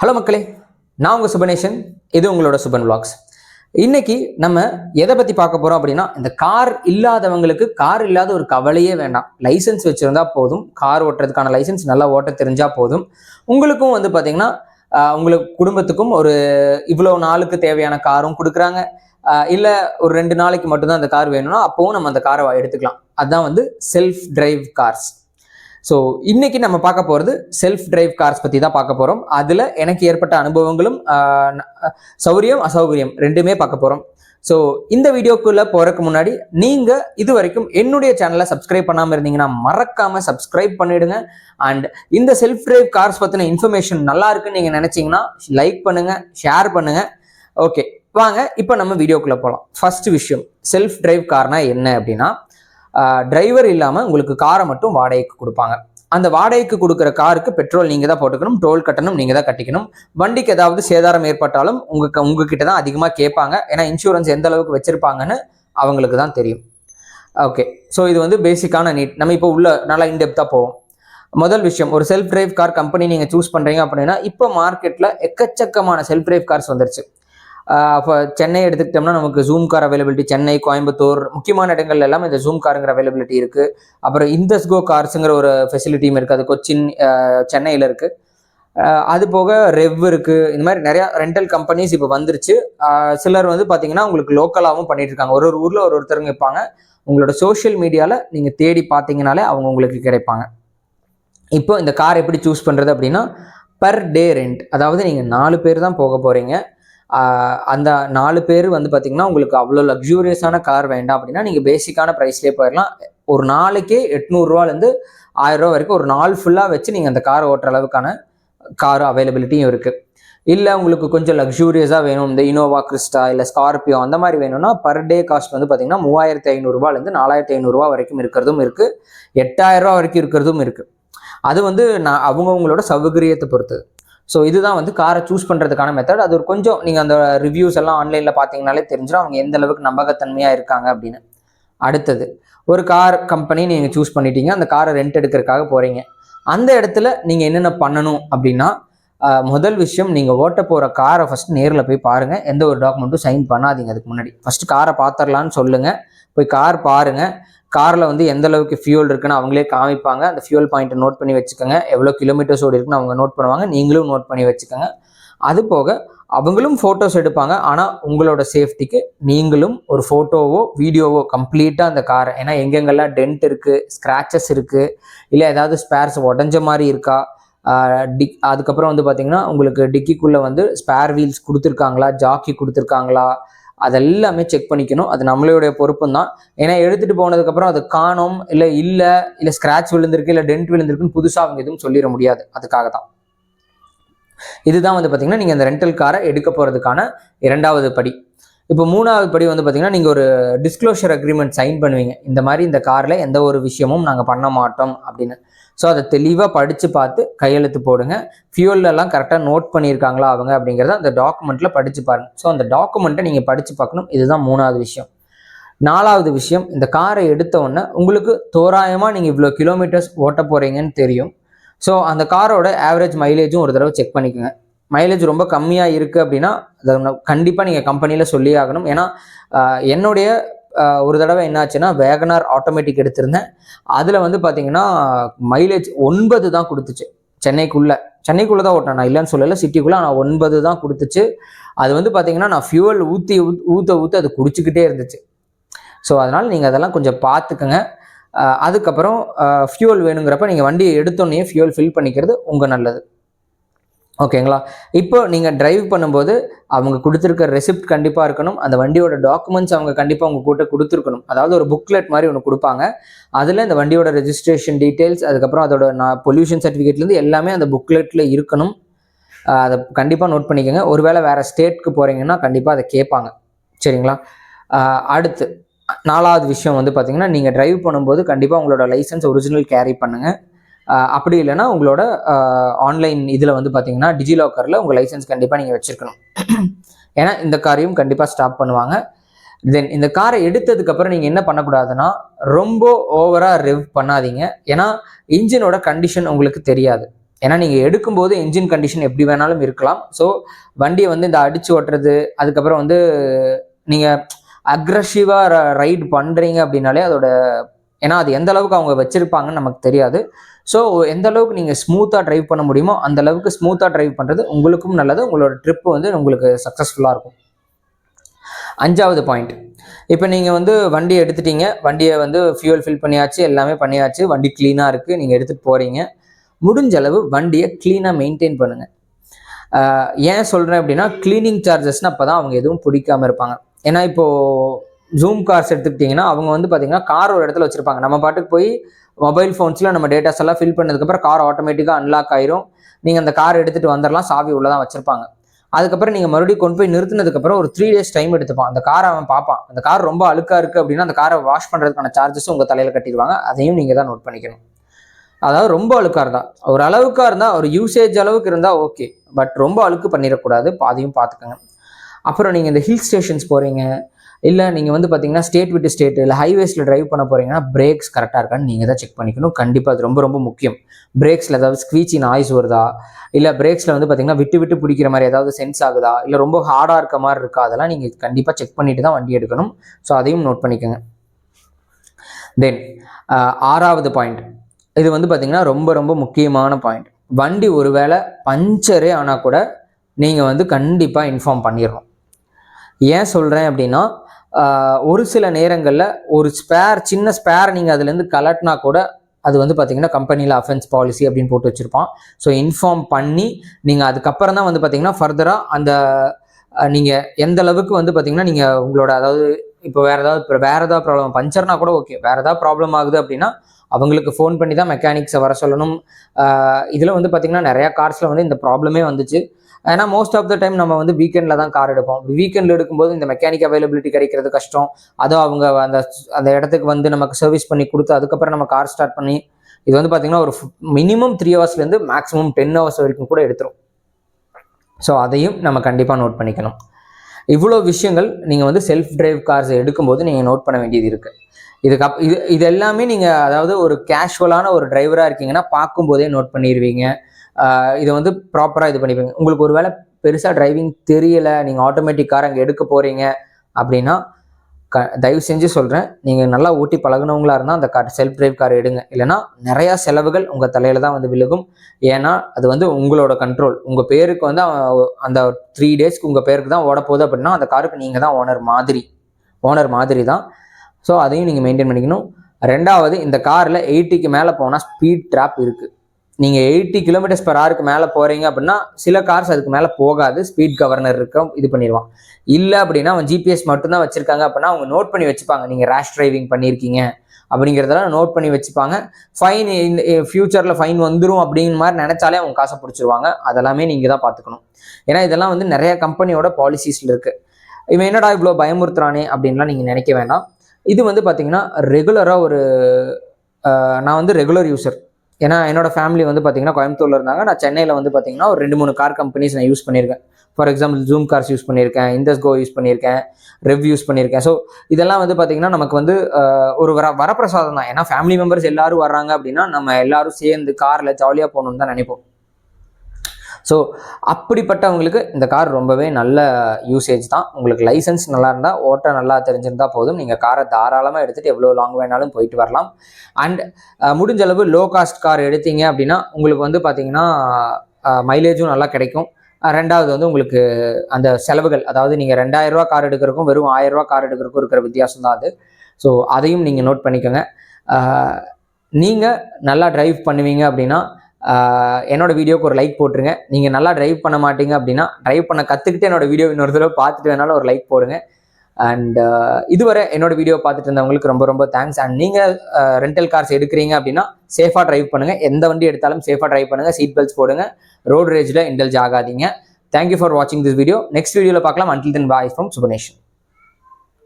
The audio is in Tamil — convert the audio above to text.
ஹலோ மக்களே நான் உங்கள் சுபநேஷன் இது உங்களோட சுபன் பிளாக்ஸ் இன்னைக்கு நம்ம எதை பற்றி பார்க்க போகிறோம் அப்படின்னா இந்த கார் இல்லாதவங்களுக்கு கார் இல்லாத ஒரு கவலையே வேண்டாம். லைசன்ஸ் வச்சுருந்தா போதும். கார் ஓட்டுறதுக்கான லைசன்ஸ் நல்லா ஓட்ட தெரிஞ்சால் போதும். உங்களுக்கும் வந்து பார்த்தீங்கன்னா உங்களுக்கு குடும்பத்துக்கும் ஒரு இவ்வளோ நாளுக்கு தேவையான காரும் கொடுக்குறாங்க. இல்லை ஒரு ரெண்டு நாளைக்கு மட்டும்தான் அந்த கார் வேணும்னா அப்போவும் நம்ம அந்த காரை எடுத்துக்கலாம். அதுதான் வந்து செல்ஃப் டிரைவ் கார்ஸ் ஸோ இன்னைக்கு நம்ம பார்க்க போகிறது செல்ஃப் டிரைவ் கார்ஸ் பற்றி தான் பார்க்க போகிறோம் அதில் எனக்கு ஏற்பட்ட அனுபவங்களும் சௌரியம் அசௌகரியம் ரெண்டுமே பார்க்க போகிறோம் ஸோ இந்த வீடியோக்குள்ளே போகிறதுக்கு முன்னாடி நீங்கள் இது வரைக்கும் என்னுடைய சேனலை சப்ஸ்கிரைப் பண்ணாமல் இருந்தீங்கன்னா மறக்காமல் சப்ஸ்கிரைப் பண்ணிடுங்க. அண்ட் இந்த செல்ஃப் டிரைவ் கார்ஸ் பற்றின இன்ஃபர்மேஷன் நல்லா இருக்குன்னு நீங்கள் நினச்சிங்கன்னா லைக் பண்ணுங்கள் ஷேர் பண்ணுங்கள் ஓகே வாங்க இப்போ நம்ம வீடியோக்குள்ளே போகலாம் ஃபர்ஸ்ட் விஷயம் செல்ஃப் டிரைவ் கார்னால் என்ன அப்படின்னா டிரைவர் இல்லாமல் உங்களுக்கு காரை மட்டும் வாடகைக்கு கொடுப்பாங்க. அந்த வாடகைக்கு கொடுக்குற காருக்கு பெட்ரோல் நீங்கள் தான் போட்டுக்கணும் டோல் கட்டணம் நீங்கள் தான் கட்டிக்கணும். வண்டிக்கு ஏதாவது சேதாரம் ஏற்பட்டாலும் உங்களுக்கு உங்ககிட்ட தான் அதிகமாக கேட்பாங்க. ஏன்னா இன்சூரன்ஸ் எந்த அளவுக்கு வச்சுருப்பாங்கன்னு அவங்களுக்கு தான் தெரியும். ஓகே ஸோ இது வந்து பேசிக்கான நீட் நம்ம இப்போ உள்ள நல்லா இன்டெப்த்தாக போவோம். முதல் விஷயம் ஒரு செல்ஃப் டிரைவ் கார் கம்பெனி நீங்கள் சூஸ் பண்ணுறீங்க அப்படின்னா இப்போ மார்க்கெட்டில் எக்கச்சக்கமான செல்ஃப் டிரைவ் கார்ஸ் வந்துருச்சு. சென்னை எடுத்துக்கிட்டோம்னா நமக்கு Zoom car availability Chennai Coimbatore முக்கியமான இடங்கள்ல எல்லாம் இந்த ஜூம் காருங்கிற அவைலபிலிட்டி இருக்கு. அப்புறம் இந்தஸ்கோ கார்ஸுங்கிற ஒரு ஃபெசிலிட்டியும் இருக்குது அது கொச்சின் சென்னையில் இருக்கு. அது போக ரெவ் இருக்கு. இந்த மாதிரி நிறைய ரெண்டல் கம்பெனிஸ் இப்போ வந்துருச்சு. சிலர் வந்து பார்த்தீங்கன்னா உங்களுக்கு லோக்கலாகவும் பண்ணிட்டு இருக்காங்க. ஒரு ஒரு ஊரில் ஒரு ஒருத்தருங்க இருப்பாங்க. உங்களோட சோஷியல் மீடியாவில் நீங்கள் தேடி பார்த்தீங்கனாலே அவங்க உங்களுக்கு கிடைப்பாங்க. இப்போ இந்த கார் எப்படி சூஸ் பண்ணுறது அப்படின்னா பர் டே ரெண்ட் அதாவது நீங்கள் நாலு பேர் தான் போக போகிறீங்க அந்த நாலு பேர் வந்து பார்த்தீங்கன்னா உங்களுக்கு அவ்வளோ லக்ஸூரியஸான கார் வேண்டாம் அப்படின்னா நீங்கள் பேசிக்கான ப்ரைஸ்லேயே போயிடலாம் ஒரு நாளைக்கே எட்நூறுரூவாலேருந்து ஆயிரம் வரைக்கும் ஒரு நாள் ஃபுல்லாக வச்சு நீங்கள் அந்த கார் ஓட்டுற அளவுக்கான கார் அவைலபிலிட்டியும் இருக்குது இல்லை உங்களுக்கு கொஞ்சம் லக்ஸூரியஸாக வேணும் இந்த இனோவா கிறிஸ்டா இல்லை ஸ்கார்பியோ அந்த மாதிரி வேணும்னா பர் டே காஸ்ட் வந்து பார்த்தீங்கன்னா மூவாயிரத்தி ஐநூறுரூவாலேருந்து நாலாயிரத்தி ஐநூறுரூவா வரைக்கும் இருக்கிறதும் இருக்குது எட்டாயிரரூவா வரைக்கும் இருக்கிறதும் இருக்குது அது வந்து நான் அவங்கவுங்களோட சௌகரியத்தை பொறுத்தது. ஸோ இதுதான் வந்து காரை சூஸ் பண்ணுறதுக்கான மெத்தட் அது ஒரு கொஞ்சம் நீங்கள் அந்த ரிவ்யூஸ் எல்லாம் ஆன்லைனில் பார்த்தீங்கனாலே தெரிஞ்சிடும் அவங்க எந்த அளவுக்கு நம்பகத்தன்மையாக இருக்காங்க அப்படின்னு. அடுத்தது ஒரு கார் கம்பெனி நீங்கள் சூஸ் பண்ணிட்டீங்க. அந்த காரை ரெண்ட் எடுக்கிறதுக்காக போகிறீங்க அந்த இடத்துல நீங்கள் என்னென்ன பண்ணணும் அப்படின்னா முதல் விஷயம் நீங்கள் ஓட்ட போகிற காரை ஃபஸ்ட் நேரில் போய் பாருங்கள் எந்த ஒரு டாக்குமெண்ட்டும் சைன் பண்ணாதீங்க அதுக்கு முன்னாடி. ஃபஸ்ட்டு காரை பார்த்துடலான்னு சொல்லுங்கள் போய் கார் பாருங்கள் காரில் வந்து எந்த அளவுக்கு ஃபியூல் இருக்குன்னு அவங்களே காமிப்பாங்க. அந்த ஃபியூல் பாயிண்ட்டை நோட் பண்ணி வச்சுக்கோங்க. எவ்வளோ கிலோமீட்டர்ஸ் ஓடி இருக்குன்னு அவங்க நோட் பண்ணுவாங்க. நீங்களும் நோட் பண்ணி வச்சுக்கோங்க. அது போக அவங்களும் ஃபோட்டோஸ் எடுப்பாங்க. ஆனால் உங்களோட சேஃப்டிக்கு நீங்களும் ஒரு ஃபோட்டோவோ வீடியோவோ கம்ப்ளீட்டாக அந்த காரை ஏன்னா எங்கெங்கெல்லாம் டென்ட் இருக்குது ஸ்க்ராச்சஸ் இருக்குது இல்லை ஏதாவது ஸ்பேர்ஸ் உடஞ்ச மாதிரி இருக்கா டிக் அதுக்கப்புறம் வந்து பார்த்தீங்கன்னா உங்களுக்கு டிக்கிக்குள்ளே வந்து ஸ்பேர் வீல்ஸ் கொடுத்துருக்காங்களா ஜாக்கி கொடுத்துருக்காங்களா அதெல்லாமே செக் பண்ணிக்கணும். அது நம்மளுடைய பொறுப்பும் தான் ஏன்னா எடுத்துகிட்டு போனதுக்கப்புறம் அது காணோம் இல்லை இல்லை இல்லை ஸ்க்ராட்ச் விழுந்திருக்கு இல்லை டென்ட் விழுந்திருக்குன்னு புதுசாக அவங்க எதுவும் சொல்லிட முடியாது. அதுக்காக தான் இதுதான் வந்து பார்த்தீங்கன்னா நீங்கள் அந்த ரெண்டல் காரை எடுக்க போகிறதுக்கான இரண்டாவது படி. இப்போ மூணாவது படி வந்து பார்த்தீங்கன்னா நீங்கள் ஒரு டிஸ்க்ளோஷர் அக்ரிமெண்ட் சைன் பண்ணுவீங்க. இந்த மாதிரி இந்த காரில் எந்த ஒரு விஷயமும் நாங்கள் பண்ண மாட்டோம் அப்படின்னு. ஸோ அதை தெளிவாக படித்து பார்த்து கையெழுத்து போடுங்க. Fuel கரெக்டாக நோட் பண்ணியிருக்காங்களா அவங்க அப்படிங்கிறத அந்த டாக்குமெண்ட்டில் படித்து பாருங்கள் ஸோ அந்த டாக்குமெண்ட்டை நீங்கள் படித்து பார்க்கணும். இதுதான் மூணாவது விஷயம். நாலாவது விஷயம் இந்த காரை எடுத்த உடனே உங்களுக்கு தோராயமாக நீங்கள் இவ்வளோ கிலோமீட்டர்ஸ் ஓட்ட போகிறீங்கன்னு தெரியும். ஸோ அந்த காரோட ஆவரேஜ் மைலேஜும் ஒரு தடவை செக் பண்ணிக்கோங்க. மைலேஜ் ரொம்ப கம்மியாக இருக்குது அப்படின்னா அதை கண்டிப்பாக நீங்கள் கம்பெனியில் சொல்லி ஆகணும். ஏன்னா என்னுடைய ஒரு தடவை என்னாச்சுன்னா வேகனார் ஆட்டோமேட்டிக் எடுத்திருந்தேன். அதில் வந்து பார்த்தீங்கன்னா மைலேஜ் ஒன்பது தான் கொடுத்துச்சு. சென்னைக்குள்ளே. சென்னைக்குள்ளே தான் ஓட்டினேன். நான் இல்லைன்னு சொல்லலை சிட்டிக்குள்ளே ஆனால் ஒன்பது தான் கொடுத்துச்சு. அது வந்து பார்த்தீங்கன்னா நான் ஃபியூவல் ஊற்றி ஊற்ற ஊற்ற அது குடிச்சிக்கிட்டே இருந்துச்சு. ஸோ அதனால் நீங்கள் அதெல்லாம் கொஞ்சம் பார்த்துக்கங்க அதுக்கப்புறம் ஃபியூவல் வேணுங்கிறப்ப நீங்கள் வண்டியை எடுத்தோன்னே ஃபியூவல் ஃபில் பண்ணிக்கிறது உங்கள் நல்லது. ஓகேங்களா? இப்போ நீங்கள் டிரைவ் பண்ணும்போது அவங்க கொடுத்துருக்க ரெசிப்ட் கண்டிப்பாக இருக்கணும். அந்த வண்டியோட டாக்குமெண்ட்ஸ் அவங்க கண்டிப்பாக உங்கள் கூட்ட கொடுத்துருக்கணும். அதாவது ஒரு புக்லெட் மாதிரி ஒன்று கொடுப்பாங்க. அதில் இந்த வண்டியோட ரெஜிஸ்ட்ரேஷன் டீட்டெயில்ஸ் அதுக்கப்புறம் அதோட நான் பொல்யூஷன் சர்டிஃபிகேட்லேருந்து எல்லாமே அந்த புக்லெட்டில் இருக்கணும். அதை கண்டிப்பாக நோட் பண்ணிக்கோங்க. ஒருவேளை வேறு ஸ்டேட்க்கு போகிறீங்கன்னா கண்டிப்பாக அதை கேட்பாங்க. சரிங்களா? அடுத்து நாலாவது விஷயம் வந்து பார்த்தீங்கன்னா நீங்கள் டிரைவ் பண்ணும்போது கண்டிப்பாக உங்களோட லைசன்ஸ் ஒரிஜினல் கேரி பண்ணுங்கள் அப்படி இல்லைன்னா உங்களோட ஆன்லைன் இதில் வந்து பார்த்தீங்கன்னா டிஜிலாக்கரில் உங்கள் லைசன்ஸ் கண்டிப்பாக நீங்கள் வச்சுருக்கணும். ஏன்னா இந்த காரையும் கண்டிப்பாக ஸ்டாப் பண்ணுவாங்க. தென் இந்த காரை எடுத்ததுக்கப்புறம் நீங்கள் என்ன பண்ணக்கூடாதுன்னா ரொம்ப ஓவராக ரெவ் பண்ணாதீங்க. ஏன்னா இன்ஜினோட கண்டிஷன் உங்களுக்கு தெரியாது. ஏன்னா நீங்கள் எடுக்கும்போது இன்ஜின் கண்டிஷன் எப்படி வேணாலும் இருக்கலாம். ஸோ வண்டியை வந்து இந்த அடித்து ஓட்டுறது அதுக்கப்புறம் வந்து நீங்கள் அக்ரஷிவாக ரைட் பண்ணுறீங்க அப்படின்னாலே அதோட ஏன்னா அது எந்த அளவுக்கு அவங்க வச்சுருப்பாங்கன்னு நமக்கு தெரியாது. ஸோ எந்த அளவுக்கு நீங்கள் ஸ்மூத்தாக ட்ரைவ் பண்ண முடியுமோ அந்த அளவுக்கு ஸ்மூத்தாக ட்ரைவ் பண்ணுறது உங்களுக்கும் நல்லது உங்களோட ட்ரிப் வந்து உங்களுக்கு சக்ஸஸ்ஃபுல்லாக இருக்கும். அஞ்சாவது பாயிண்ட் இப்போ நீங்கள் வந்து வண்டியை எடுத்துட்டீங்க வண்டியை வந்து ஃபியூல் ஃபில் பண்ணியாச்சு எல்லாமே பண்ணியாச்சு வண்டி க்ளீனாக இருக்குது நீங்கள் எடுத்துகிட்டு போகிறீங்க முடிஞ்ச அளவு வண்டியை க்ளீனாக மெயின்டைன் பண்ணுங்கள் ஏன் சொல்கிறேன் அப்படின்னா க்ளீனிங் சார்ஜஸ்னால் அப்போ தான் அவங்க எதுவும் பிடிக்காம இருப்பாங்க. ஏன்னா இப்போது ஜூம் கார்ஸ் எடுத்துக்கிட்டிங்கன்னா அவங்க வந்து பார்த்திங்கன்னா கார் ஒரு இடத்துல வச்சுருப்பாங்க. நம்ம பாட்டுக்கு போய் மொபைல் ஃபோன்ஸில் நம்ம டேட்டாஸ் எல்லாம் ஃபில் பண்ணதுக்கப்புறம் கார் ஆட்டோமேட்டிக்காக அன்லாக் ஆயிரும். நீங்கள் அந்த கார் எடுத்துகிட்டு வந்துடலாம் சாவி உள்ளே தான் வச்சுருப்பாங்க. அதுக்கப்புறம் நீங்கள் மறுபடியும் கொண்டு போய் நிறுத்தினதுக்கப்புறம் ஒரு த்ரீ டேஸ் டைம் எடுத்துப்பான். அந்த காரை அவன் பார்ப்பான். அந்த கார் ரொம்ப அழுக்காக இருக்குது அப்படின்னா அந்த காரை வாஷ் பண்ணுறதுக்கான சார்ஜஸும் உங்கள் தலையில் கட்டிடுவாங்க. அதையும் நீங்கள் தான் நோட் பண்ணிக்கணும். அதாவது ரொம்ப அழுக்காக இருந்தால் ஒரு அளவுக்காக இருந்தால் ஒரு யூசேஜ் அளவுக்கு இருந்தால் ஓகே பட் ரொம்ப அழுக்கு பண்ணிடக்கூடாது. அதையும் பார்த்துக்கோங்க அப்புறம் நீங்கள் இந்த ஹில் ஸ்டேஷன்ஸ் போகிறீங்க இல்லை நீங்கள் வந்து பார்த்தீங்கன்னா ஸ்டேட் விட்டு ஸ்டேட் இல்லை ஹைவேஸில் டிரைவ் பண்ண போகிறீங்கன்னா பிரேக்ஸ் கரெக்டாக இருக்கான்னு நீங்கள் தான் செக் பண்ணிக்கணும். கண்டிப்பாக அது ரொம்ப ரொம்ப முக்கியம். பிரேக்ஸில் ஏதாவது ஸ்க்வீச்சி நாய்ஸ் வருதா? இல்லை பிரேக்ஸில் வந்து பார்த்தீங்கன்னா விட்டு விட்டு பிடிக்கிற மாதிரி ஏதாவது சென்ஸ் ஆகுதா? இல்லை ரொம்ப ஹார்டாக இருக்க மாதிரி இருக்கா? அதெல்லாம் நீங்கள் கண்டிப்பாக செக் பண்ணிட்டு தான் வண்டி எடுக்கணும். ஸோ அதையும் நோட் பண்ணிக்கோங்க. தென் ஆறாவது பாயிண்ட் இது வந்து பார்த்திங்கன்னா ரொம்ப ரொம்ப முக்கியமான பாயிண்ட் வண்டி ஒருவேளை பஞ்சரே ஆனால் கூட நீங்கள் வந்து கண்டிப்பாக இன்ஃபார்ம் பண்ணிடணும் ஏன் சொல்கிறேன் அப்படின்னா ஒரு சில நேரங்களில் ஒரு ஸ்பேர் சின்ன ஸ்பேர் நீங்கள் அதுலேருந்து கலட்டினா கூட அது வந்து பார்த்தீங்கன்னா கம்பெனியில் அஃபென்ஸ் பாலிசி அப்படின்னு போட்டு வச்சுருப்பான். ஸோ இன்ஃபார்ம் பண்ணி நீங்கள் அதுக்கப்புறம் தான் வந்து பார்த்தீங்கன்னா ஃபர்தராக அந்த நீங்கள் எந்த அளவுக்கு வந்து பார்த்தீங்கன்னா நீங்கள் உங்களோட அதாவது இப்போ வேறு ஏதாவது இப்போ வேறு ஏதாவது ப்ராப்ளம் பஞ்சர்னா கூட ஓகே வேறு ஏதாவது ப்ராப்ளம் ஆகுது அப்படின்னா அவங்களுக்கு ஃபோன் பண்ணி தான் மெக்கானிக்ஸை வர சொல்லணும். இதில் வந்து பார்த்திங்கன்னா நிறையா கார்ஸில் வந்து இந்த ப்ராப்ளமே வந்துச்சு. ஏன்னா மோஸ்ட் ஆஃப் த டைம் நம்ம வந்து வீக்கெண்டில் தான் கார் எடுப்போம். வீக்கெண்டில் எடுக்கும்போது இந்த மெக்கானிக் அவைலபிலிட்டி கிடைக்கிறது கஷ்டம். அதுவும் அவங்க அந்த அந்த இடத்துக்கு வந்து நமக்கு சர்வீஸ் பண்ணி கொடுத்து அதுக்கப்புறம் நம்ம கார் ஸ்டார்ட் பண்ணி இது வந்து பார்த்தீங்கன்னா ஒரு மினிமம் த்ரீ ஹவர்ஸ்லேருந்து மேக்ஸிமம் டென் ஹவர்ஸ் வரைக்கும் கூட எடுத்துரும். ஸோ அதையும் நம்ம கண்டிப்பாக நோட் பண்ணிக்கணும். இவ்வளோ விஷயங்கள் நீங்கள் வந்து செல்ஃப் டிரைவ் கார்ஸ் எடுக்கும்போது நீங்கள் நோட் பண்ண வேண்டியது இருக்குது இதுக்கு அப் இது இது எல்லாமே நீங்கள் அதாவது ஒரு கேஷுவலான ஒரு டிரைவராக இருக்கீங்கன்னா பார்க்கும்போதே நோட் பண்ணிடுவீங்க இதை வந்து ப்ராப்பராக இது பண்ணிப்பீங்க. உங்களுக்கு ஒரு வேளை பெருசாக டிரைவிங் தெரியலை நீங்கள் ஆட்டோமேட்டிக் கார் அங்கே எடுக்க போகிறீங்க அப்படின்னா க தயவு செஞ்சு சொல்கிறேன் நீங்கள் நல்லா ஊட்டி பழகினவங்களா இருந்தால் அந்த கார் செல்ஃப் டிரைவ் கார் எடுங்க. இல்லைனா நிறையா செலவுகள் உங்கள் தலையில் தான் வந்து விழுகும். ஏன்னா அது வந்து உங்களோட கண்ட்ரோல் உங்கள் பேருக்கு வந்து அந்த த்ரீ டேஸ்க்கு உங்கள் பேருக்கு தான் ஓட போகுது அப்படின்னா அந்த காருக்கு நீங்கள் தான் ஓனர் மாதிரி. ஓனர் மாதிரி தான். ஸோ அதையும் நீங்கள் மெயின்டைன் பண்ணிக்கணும். ரெண்டாவது இந்த காரில் எயிட்டிக்கு மேலே போனால் ஸ்பீட் ட்ராப் இருக்குது நீங்கள் எயிட்டி கிலோமீட்டர்ஸ் பர் ஹவருக்கு மேலே போகிறீங்க அப்படின்னா சில கார்ஸ் அதுக்கு மேலே போகாது. ஸ்பீட் கவர்னர் இருக்க இது பண்ணிடுவான் இல்லை அப்படின்னா அவன் ஜிபிஎஸ் மட்டும்தான் வச்சுருக்காங்க அப்படின்னா அவங்க நோட் பண்ணி வச்சுப்பாங்க. நீங்கள் ரேஷ் டிரைவிங் பண்ணியிருக்கீங்க அப்படிங்கிறதெல்லாம் நோட் பண்ணி வச்சுப்பாங்க. ஃபைன் இந்த ஃப்யூச்சரில் ஃபைன் வந்துடும் அப்படிங்கிற மாதிரி நினச்சாலே அவங்க காசை பிடிச்சிருவாங்க. அதெல்லாமே நீங்கள் தான் பார்த்துக்கணும். ஏன்னா இதெல்லாம் வந்து நிறைய கம்பெனியோட பாலிசிஸில் இருக்குது இவன் என்னடா இவ்வளோ பயமுறுத்துறானே அப்படின்லாம் நீங்கள் நினைக்க வேண்டாம் இது வந்து பார்த்தீங்கன்னா ரெகுலராக ஒரு நான் வந்து ரெகுலர் யூசர் ஏன்னா என்னோட ஃபேமிலி வந்து பார்த்தீங்கன்னா கோயம்புத்தூரில் இருந்தாங்க. நான் சென்னையில் வந்து பார்த்தீங்கன்னா ஒரு ரெண்டு மூணு கார் கம்பெனிஸ் நான் யூஸ் பண்ணியிருக்கேன். For example Zoom cars use பண்ணியிருக்கேன் இண்டஸ் கோ யூஸ் பண்ணியிருக்கேன் ரெவ் யூஸ் பண்ணியிருக்கேன். ஸோ இதெல்லாம் வந்து பார்த்தீங்கன்னா நமக்கு வந்து ஒரு வர வரப்பிரசாதம் தான். ஏன்னா ஃபேமிலி மெம்பர்ஸ் எல்லாரும் வர்றாங்க அப்படின்னா நம்ம எல்லாரும் சேர்ந்து காரில் ஜாலியாக போகணுன்னு தான் நினைப்போம். ஸோ அப்படிப்பட்டவங்களுக்கு இந்த கார் ரொம்பவே நல்ல யூசேஜ் தான். உங்களுக்கு லைசன்ஸ் நல்லா இருந்தால் ஓட்ட நல்லா தெரிஞ்சிருந்தால் போதும். நீங்கள் காரை தாராளமாக எடுத்துகிட்டு எவ்வளோ லாங் வேணாலும் போயிட்டு வரலாம். அண்ட் முடிஞ்ச அளவு லோ காஸ்ட் கார் எடுத்தீங்க அப்படின்னா உங்களுக்கு வந்து பார்த்தீங்கன்னா மைலேஜும் நல்லா கிடைக்கும். ரெண்டாவது வந்து உங்களுக்கு அந்த செலவுகள் அதாவது நீங்கள் ரெண்டாயிரரூவா கார் எடுக்கிறக்கும் வெறும் ஆயிரரூவா கார் எடுக்கிறக்கும் இருக்கிற வித்தியாசம் தான் அது. ஸோ அதையும் நீங்கள் நோட் பண்ணிக்கோங்க. நீங்கள் நல்லா டிரைவ் பண்ணுவீங்க அப்படின்னா என்னோட வீடியோக்கு ஒரு லைக் போட்டுருங்க. நீங்கள் நல்லா ட்ரைவ் பண்ண மாட்டீங்க அப்படின்னா ட்ரைவ் பண்ண கற்றுக்கிட்டு என்னோட வீடியோ இன்னொரு தடவை பார்த்துட்டு வேணாலும் ஒரு லைக் போடுங்க. அண்ட் இதுவரை என்னோட வீடியோ பார்த்துட்டு இருந்தவங்களுக்கு ரொம்ப ரொம்ப தேங்க்ஸ் அண்ட் நீங்கள் ரெண்டல் கார்ஸ் எடுக்கிறீங்க அப்படின்னா சேஃபாக ட்ரைவ் பண்ணுங்கள் எந்த வண்டி எடுத்தாலும் சேஃபாக ட்ரைவ் பண்ணுங்கள் சீட் பெல்ட்ஸ் போடுங்க. ரோட் ரேஜில் இன்டெல்ஜ் ஆகாதீங்க. தேங்க்யூ ஃபார் வாட்சிங் திஸ் வீடியோ நெக்ஸ்ட் வீடியோவில் பார்க்கலாம். Until then bye from சுபனேஷன்